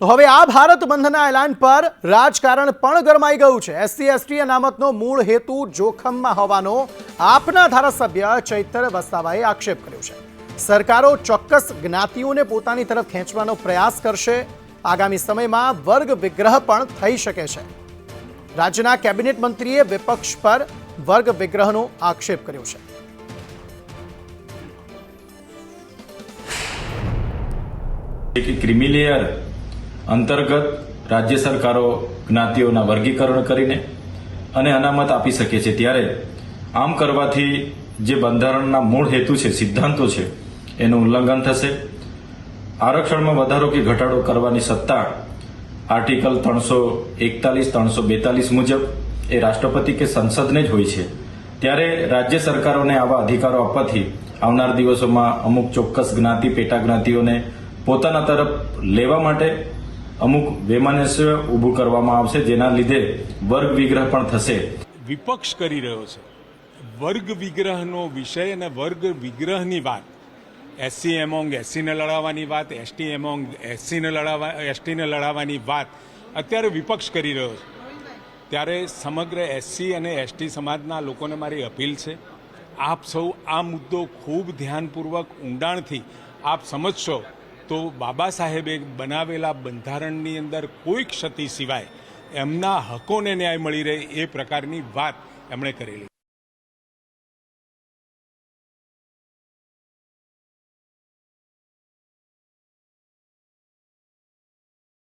તો હવે આ ભારત બંધના એલાન પર રાજકારણ પણ ગરમાઈ ગયું છે. એસસી, એસટી અનામતનો મૂળ હેતુ જોખમમાં હોવાનો આપના ધારાસભ્ય ચૈતર વસાવાએ આક્ષેપ કર્યો છે. સરકારો ચોક્કસ જ્ઞાતિઓને પોતાની તરફ ખેંચવાનો પ્રયાસ કરશે. આગામી સમયમાં વર્ગ વિગ્રહ પણ થઈ શકે છે. રાજ્યના કેબિનેટ મંત્રીએ વિપક્ષ પર વર્ગ વિગ્રહનો આક્ષેપ કર્યો છે. કે ક્રિમિલેયર અંતર્ગત રાજ્ય સરકારો જ્ઞાતિઓના વર્ગીકરણ કરીને અને અનામત આપી શકે છે. ત્યારે આમ કરવાથી જે બંધારણના મૂળ હેતુ છે, સિદ્ધાંતો છે, એનું ઉલ્લંઘન થશે. આરક્ષણમાં વધારો કે ઘટાડો કરવાની સત્તા આર્ટિકલ ત્રણસો એકતાલીસ, ત્રણસો બેતાલીસ મુજબ એ રાષ્ટ્રપતિ કે સંસદને જ હોય છે. ત્યારે રાજ્ય સરકારોને આવા અધિકારો આપવાથી આવનાર દિવસોમાં અમુક ચોક્કસ જ્ઞાતિ, પેટા જ્ઞાતિઓને પોતાના તરફ લેવા માટે અમુક વૈમાનસ્ય ઊભું કરવામાં આવશે, જેના લીધે વર્ગ વિગ્રહ પણ થશે. વિપક્ષ કરી રહ્યો છે. વર્ગ વિગ્રહનો વિષય અને વર્ગ વિગ્રહની વાત એસસી એમોંગ એસસીને લડાવવાની વાત એસટી એમોંગ એસસીને લડાવવા એસટીને લડાવવાની વાત, અત્યારે વિપક્ષ કરી રહ્યો છે. ત્યારે સમગ્ર એસસી અને એસટી સમાજના લોકોને મારી અપીલ છે, આપ સૌ આ મુદ્દો ખૂબ ધ્યાનપૂર્વક ઊંડાણથી આપ સમજશો. તો બાબા સાહેબે બનાવેલા બંધારણની અંદર કોઈ ક્ષતિ સિવાય એમના હકોને ન્યાય મળી રહે એ પ્રકારની વાત એમણે કરેલી.